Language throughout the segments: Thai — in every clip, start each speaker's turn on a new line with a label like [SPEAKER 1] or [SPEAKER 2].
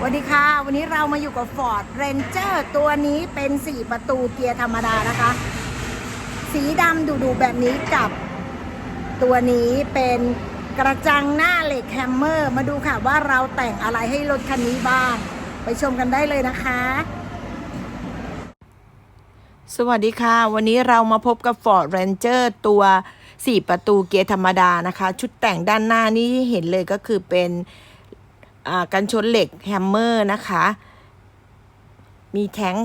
[SPEAKER 1] สวัสดีค่ะ วันนี้เรามาอยู่กับ Ford Ranger ตัวนี้เป็น 4 ประตูเกียร์ธรรมดานะคะ สีดำดูๆแบบนี้กับตัวนี้เป็นกระจังหน้าเหล็กแฮมเมอร์ มาดูค่ะว่าเราแต่งอะไรให้รถคันนี้บ้าง ไปชมกันได้เลยนะคะ
[SPEAKER 2] สวัสดีค่ะ วันนี้เรามาพบกับ Ford Ranger ตัว4 ประตูเกียร์ธรรมดานะคะ ชุดแต่งด้านหน้านี่เห็นเลยก็คือเป็น กันชนเหล็กแฮมเมอร์นะคะ มีแท้ง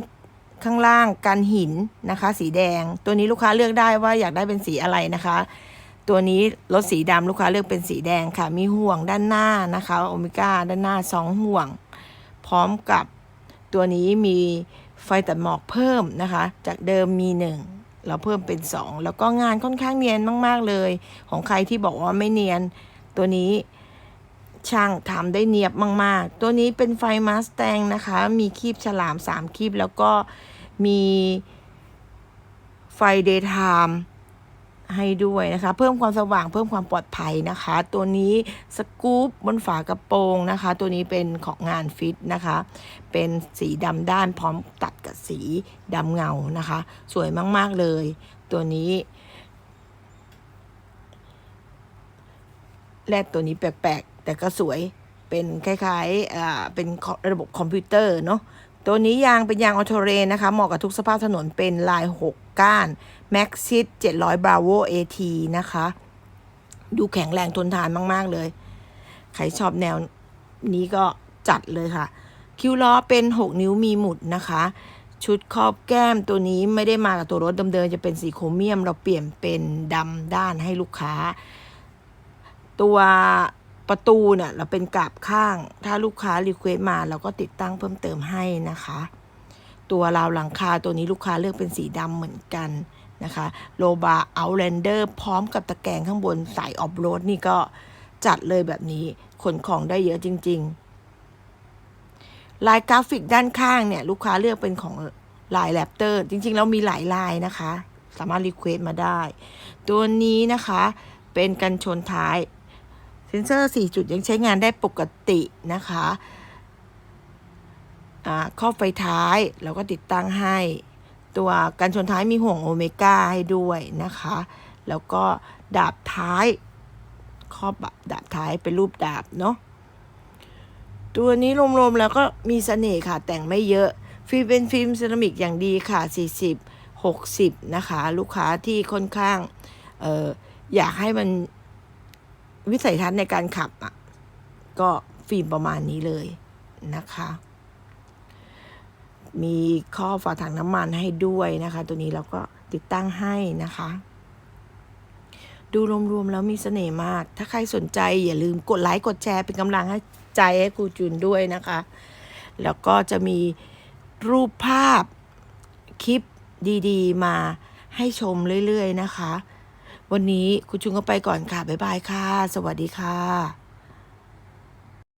[SPEAKER 2] ข้างล่างกันหินนะคะ สีแดง ตัวนี้ลูกค้าเลือกได้ว่าอยากได้เป็นสีอะไรนะคะ ตัวนี้รถสีดำลูกค้าเลือกเป็นสีแดงค่ะ มีห่วงด้านหน้านะคะโอเมก้าด้านหน้า2ห่วง พร้อมกับตัวนี้มีไฟตัดหมอกเพิ่มนะคะ จากเดิมมี1เราเพิ่มเป็น 2 แล้วก็งานค่อนข้างเนียนมาก ๆ เลย ของใครที่บอกว่าไม่เนียนตัวนี้ ช่างทำได้เนียบมาก ๆ ตัวนี้เป็นไฟมาสแตงนะคะ มีคีบฉลาม3คีบแล้วก็มีไฟเดย์ไทม์ให้ด้วยนะคะ เพิ่มความสว่างเพิ่มความปลอดภัยนะคะ ตัวนี้สกู๊ปบนฝากระโปรงนะคะ ตัวนี้เป็นของงานฟิตนะคะ เป็นสีดำด้านพร้อมตัดกับสีดำเงานะคะ สวยมาก ๆ เลย ตัวนี้ แรกตัวนี้แปลก แต่ก็สวยเป็นคล้ายๆอ่าเป็นระบบคอมพิวเตอร์เนาะตัวนี้ยางเป็นยางออโตเรนนะคะ เหมาะกับทุกสภาพถนนเป็นลาย 6 ก้าน Maxit 700 Bravo AT นะคะ ดูแข็งแรงทนทานมาก ๆ เลย ใครชอบแนวนี้ก็จัดเลยค่ะ คิวล้อเป็น 6 นิ้วมีหมุดนะคะ ชุดครอบแก้มตัวนี้ไม่ได้มากับตัวรถเดิมๆจะเป็นสีโครเมียม เราเปลี่ยนเป็นดำด้านให้ลูกค้า ตัว ประตูเนี่ยเราเป็นกราบข้าง ถ้าลูกค้ารีเควสมาเราก็ติดตั้งเพิ่มเติมให้นะคะ ตัวราวหลังคาตัวนี้ลูกค้าเลือกเป็นสีดำเหมือนกันนะคะโลบาเอาแลนเดอร์พร้อมกับตะแกรงข้างบนสายออฟโรดนี่ก็จัดเลยแบบนี้ขนของได้เยอะจริง ๆ ลายกราฟิกด้านข้างเนี่ย ลูกค้าเลือกเป็นของลายแรปเตอร์ จริง ๆ แล้วมีหลายลายนะคะ สามารถรีเควสมาได้ ตัวนี้นะคะเป็นกันชนท้าย เซนเซอร์ 4 จุดยังใช้งานได้ปกตินะคะข้อไฟท้ายเราก็ติดตั้งให้ ตัวกันชนท้ายมีห่วงโอเมก้าให้ด้วยนะคะ แล้วก็ดาบท้ายครอบดาบท้ายเป็นรูปดาบเนาะตัวนี้รวมๆแล้วก็มีเสน่ห์ค่ะ แต่งไม่เยอะ ฟิล์มเป็นฟิล์มเซรามิกอย่างดีค่ะ 40 60 นะคะ ลูกค้าที่ค่อนข้างอออยากให้มัน วิสัยทัศน์ในการขับอะ ก็ฟิล์มประมาณนี้เลยนะคะ มีข้อฝาถังน้ำมันให้ด้วยนะคะ ตัวนี้เราก็ติดตั้งให้นะคะ ดูรวมๆแล้วมีเสน่ห์มาก ถ้าใครสนใจอย่าลืมกดไลค์กดแชร์เป็นกำลังให้ใจให้ครูจุนด้วยนะคะ แล้วก็จะมีรูปภาพคลิปดีๆ มาให้ชมเรื่อยๆนะคะ วันนี้คุณชุนก็ไปก่อนค่ะ บ๊ายบายค่ะ สวัสดีค่ะ